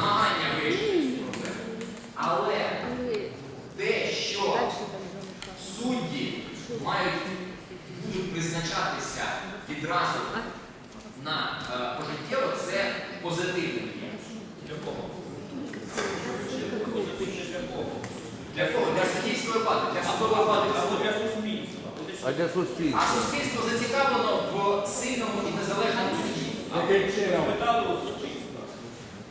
намагання вирішити цю проблему. Але те, що судді мають будуть призначатися відразу на е, пожиттєво, це позитивний є. Для кого? Для суддівської влади, для судової влади. Або для суспільства. А для суспільства? А суспільство зацікавлено в сильному і незалежному суді.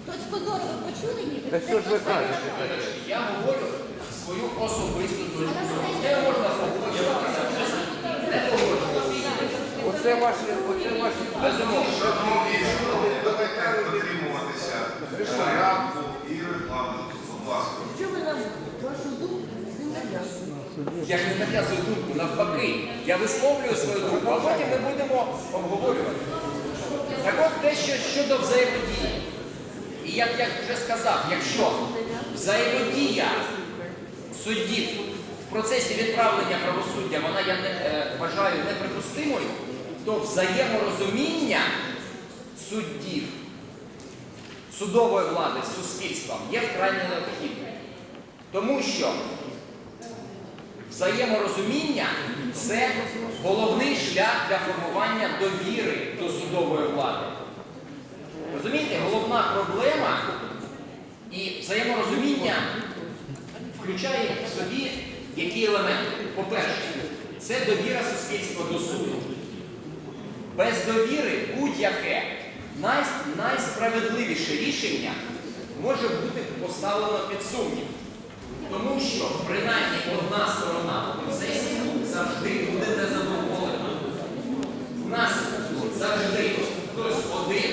Точку зору ви почули ні? Та що ж ви кажете? Я говорю свою особисту точку зору. Де можна погоджуватися? Де погоджуватися? Оце ваші, оце ваші Безумовно. Шановні, шановні, давайте дотримуватися порядку і регламенту, будь ласка. Що ви нам вашу думку не нав'язуєте? Я ж не нав'язую думку, навпаки. Я висловлюю свою думку, а потім ми будемо обговорювати. Так от те, що щодо взаємодії. І як я вже сказав, якщо взаємодія суддів в процесі відправлення правосуддя, вона я не е, вважаю неприпустимою, то взаєморозуміння суддів, судової влади з суспільством є вкрай необхідним. Тому що Взаєморозуміння це головний шлях для формування довіри до судової влади. Проблема і взаєморозуміння включає в собі які елементи. По-перше, це довіра суспільства до суду. Без довіри будь-яке най- найсправедливіше рішення може бути поставлено під сумнів. Тому що принаймні одна сторона в процесі завжди буде незадоволена. У нас завжди хтось один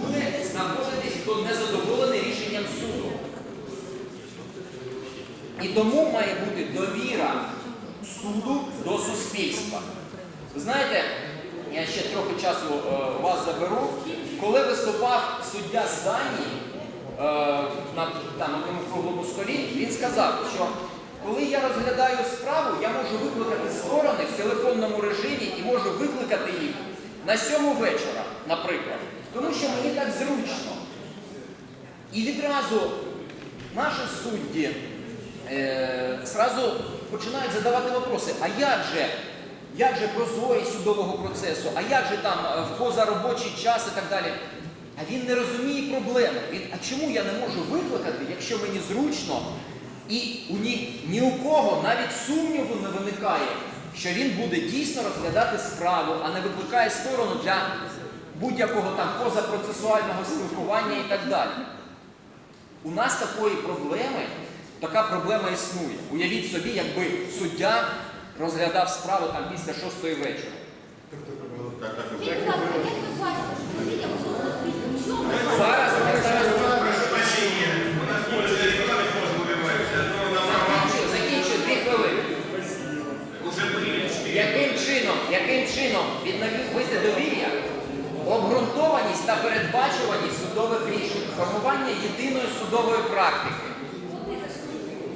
буде знаходитись, хто незадоволений рішенням суду. І тому має бути довіра суду до суспільства. Знаєте, я ще трохи часу е, вас заберу. Коли виступав суддя з Данії е, на там, одному круглому столі, він сказав, що коли я розглядаю справу, я можу викликати сторони в телефонному режимі і можу викликати їх на сьому вечора, наприклад. Тому що мені так зручно. І відразу наші судді е, зразу починають задавати вопроси, а як же, як же прозорість судового процесу, а як же там е, в позаробочий час і так далі. А він не розуміє проблеми. Він, а чому я не можу викликати, якщо мені зручно, і у ні, ні у кого навіть сумніву не виникає, що він буде дійсно розглядати справу, а не викликає сторону для будь-якого там позапроцесуального спілкування і так далі. У нас такої проблеми, така проблема існує. Уявіть собі, якби суддя розглядав справу там після шостої вечора. Зараз я зараз закінчу, дві хвилини. Яким чином, яким чином відновити довір'я, обґрунтованість та передбачуваність судових рішень, формування єдиної судової практики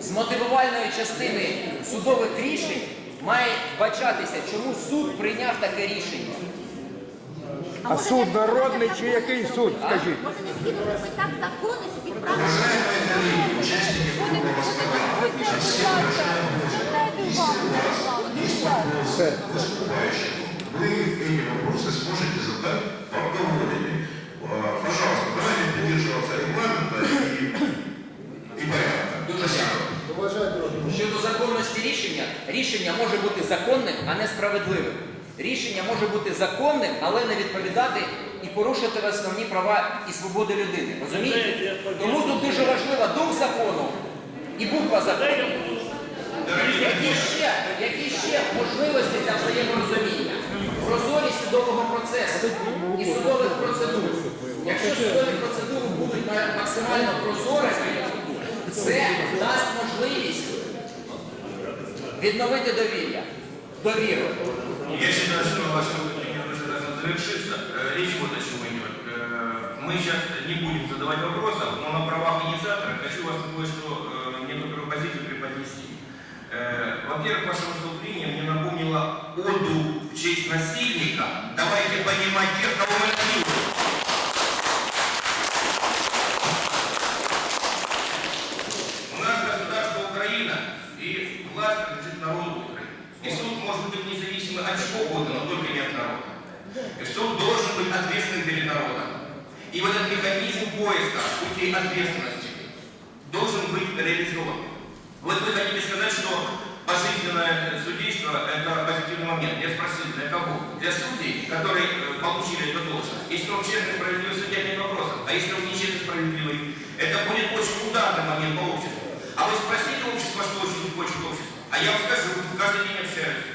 З мотивувальної частини судових рішень має вбачатися, чому суд прийняв таке рішення. А суд народний чи який суд, скажіть? Може необхідно робити так закони, щоб відправити? Уважаемые участники круглого стола, выступающих, вы эти вопросы сможете задать по обговорению. Щодо законності рішення, рішення може бути законним, а не справедливим. Рішення може бути законним, але не відповідати і порушувати основні права і свободи людини. Розумієте? Тому тут дуже важлива дух закону і буква закону. Які ще, які ще можливості для взаєморозуміння? Прозорість судового процесу і судових процедур. Якщо судові процедури будуть максимально прозорими, це дасть відновити довір'я. Довіру. Я считаю, что ваше выступление уже должно завершиться. Э, Речь вот о чем идет. Э, Мы сейчас не будем задавать вопросов, но на правах инициатора хочу вас кое-что, э, некоторую позицию преподнести. Э, Во-первых, ваше выступление мне напомнило оду в честь насильника. Давайте понимать тех, народу Украины. И суд может быть независимый от чего угодно, но только не от народа. И суд должен быть ответственным перед народом. И вот этот механизм поиска путей ответственности должен быть реализован. Вот вы хотите сказать, что пожизненное судейство – это позитивный момент. Я спросил, для кого? Для судей, которые э, получили эту должность. Если он честный, справедливый судья, нет вопросов. А если он нечестный, справедливый, это будет очень ударный момент по обществу. А вы спросите общество, что очень хочет общество? А я вам скажу, каждый день общаюсь.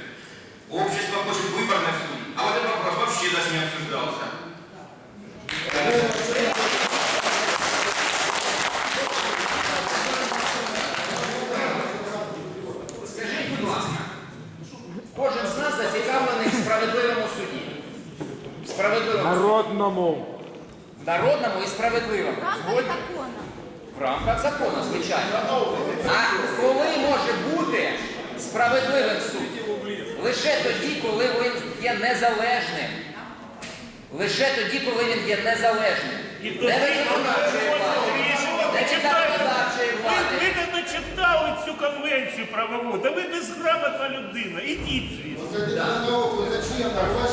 Общество хочет выборных судей. А вот этот вопрос вообще даже не обсуждался. Скажіть, будь ласка, кожен з нас зацікавлений в справедливому суді. Справедливому Народному. народному і справедливому. В рамках Згодні? закону. В рамках закону, звичайно. А коли може бути справедливим суд? Лише тоді, коли він є незалежним. Лише тоді, коли він є незалежним. Не виконавчої влади, не Ви від законодавчої влади. ви не читали цю конвенцію правову, та ви безграмотна людина. Ідіть звідси. Зачем? Уважайте